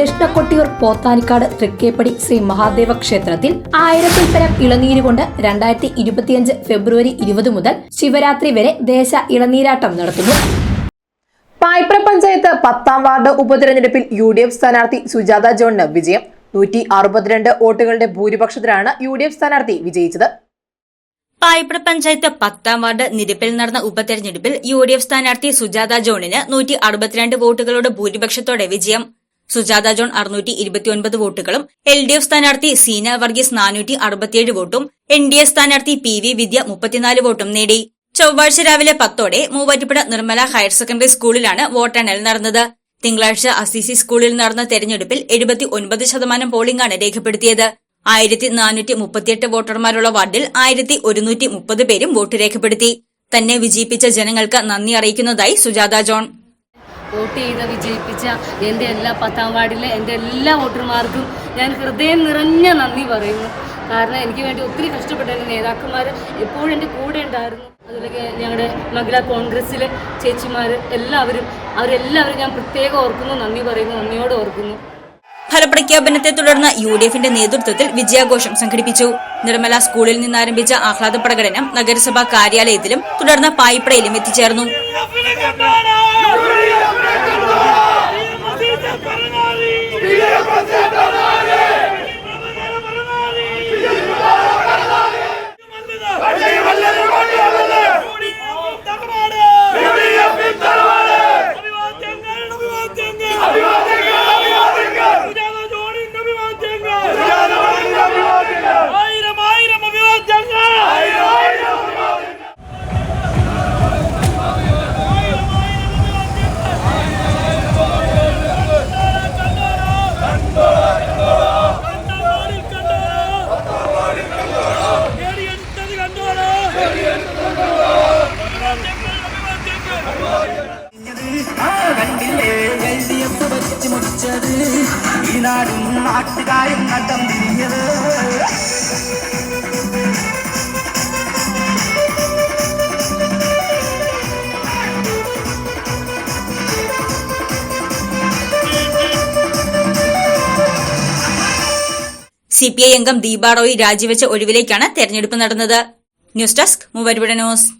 ദക്ഷിണ കൊട്ടിയൂർ പോത്താനിക്കാട് തൃക്കേപ്പടി ശ്രീ മഹാദേവ ക്ഷേത്രത്തിൽ ആയിരത്തിൽ പരം ഇളനീര് കൊണ്ട് രണ്ടായിരത്തി ഇരുപത്തിയഞ്ച് ഫെബ്രുവരി ഇരുപത് മുതൽ ശിവരാത്രി വരെ ദേശ ഇളനീരാട്ടം നടത്തുന്നു. പായ്പ്ര പഞ്ചായത്ത് പത്താം വാർഡ് ഉപതെരഞ്ഞെടുപ്പിൽ യു ഡി എഫ് സ്ഥാനാർത്ഥി സുജാത ജോണിന് വിജയം. നൂറ്റി അറുപത്തിരണ്ട് വോട്ടുകളുടെ ഭൂരിപക്ഷത്തിലാണ് യു ഡി എഫ് സ്ഥാനാർത്ഥി വിജയിച്ചത്. പായിപ്ര പഞ്ചായത്ത് പത്താം വാർഡ് നിരപ്പിൽ നടന്ന ഉപതെരഞ്ഞെടുപ്പിൽ യു ഡി എഫ് സ്ഥാനാർത്ഥി സുജാത ജോണിന് നൂറ്റി അറുപത്തിരണ്ട് വോട്ടുകളുടെ ഭൂരിപക്ഷത്തോടെ വിജയം. സുജാത ജോൺ അറുന്നൂറ്റി ഇരുപത്തിയൊൻപത് വോട്ടുകളും എൽ ഡി എഫ് സ്ഥാനാർത്ഥി സീന വർഗീസ് നാനൂറ്റി അറുപത്തിയേഴ് വോട്ടും എൻ ഡി എ സ്ഥാനാർത്ഥി പി വി വിദ്യ മുപ്പത്തിനാല് വോട്ടും നേടി. ചൊവ്വാഴ്ച രാവിലെ പത്തോടെ മൂവാറ്റുപുഴ നിർമ്മല ഹയർ സെക്കൻഡറി സ്കൂളിലാണ് വോട്ടെണ്ണൽ നടന്നത്. തിങ്കളാഴ്ച അസിസി സ്കൂളിൽ നടന്ന തെരഞ്ഞെടുപ്പിൽ എഴുപത്തി ഒൻപത് ശതമാനം പോളിംഗാണ് രേഖപ്പെടുത്തിയത്. ആയിരത്തി നാനൂറ്റി മുപ്പത്തിയെട്ട് വോട്ടർമാരുള്ള വാർഡിൽ ആയിരത്തി ഒരുന്നൂറ്റി മുപ്പത് പേരും വോട്ട് രേഖപ്പെടുത്തി. തന്നെ വിജയിപ്പിച്ച ജനങ്ങൾക്ക് നന്ദി അറിയിക്കുന്നതായി സുജാത ജോൺ വോട്ട് ചെയ്ത് വിജയിപ്പിച്ച എന്റെ എല്ലാ പത്താം വാർഡിലെ എന്റെ എല്ലാ വോട്ടർമാർക്കും ഞാൻ ഹൃദയം നിറഞ്ഞ നന്ദി പറയുന്നു. കാരണം എനിക്ക് വേണ്ടി ഒത്തിരി കഷ്ടപ്പെട്ട എന്റെ നേതാക്കന്മാർ എപ്പോഴും എന്റെ കൂടെ ഉണ്ടായിരുന്നു. അതുപോലെ ഞങ്ങളുടെ മഹിളാ കോൺഗ്രസ്സിലെ ചേച്ചിമാർ എല്ലാവരും അവരെല്ലാവരും ഞാൻ പ്രത്യേകം ഓർക്കുന്നു നന്ദി പറയുന്നു നന്ദിയോട് ഓർക്കുന്നു. ഫലപ്രഖ്യാപനത്തെ തുടർന്ന് യു ഡി എഫിന്റെ നേതൃത്വത്തിൽ വിജയാഘോഷം സംഘടിപ്പിച്ചു. നിർമ്മല സ്കൂളിൽ നിന്നാരംഭിച്ച ആഹ്ലാദ പ്രകടനം നഗരസഭാ കാര്യാലയത്തിലും തുടർന്ന് പായിപ്പടയിലും എത്തിച്ചേർന്നു. സി പി ഐ അംഗം ദീപാറോയി റോയ് രാജിവെച്ച ഒഴിവിലേക്കാണ് തെരഞ്ഞെടുപ്പ് നടന്നത്. ന്യൂസ് ഡെസ്ക് മൂവരുവിടെ ന്യൂസ്.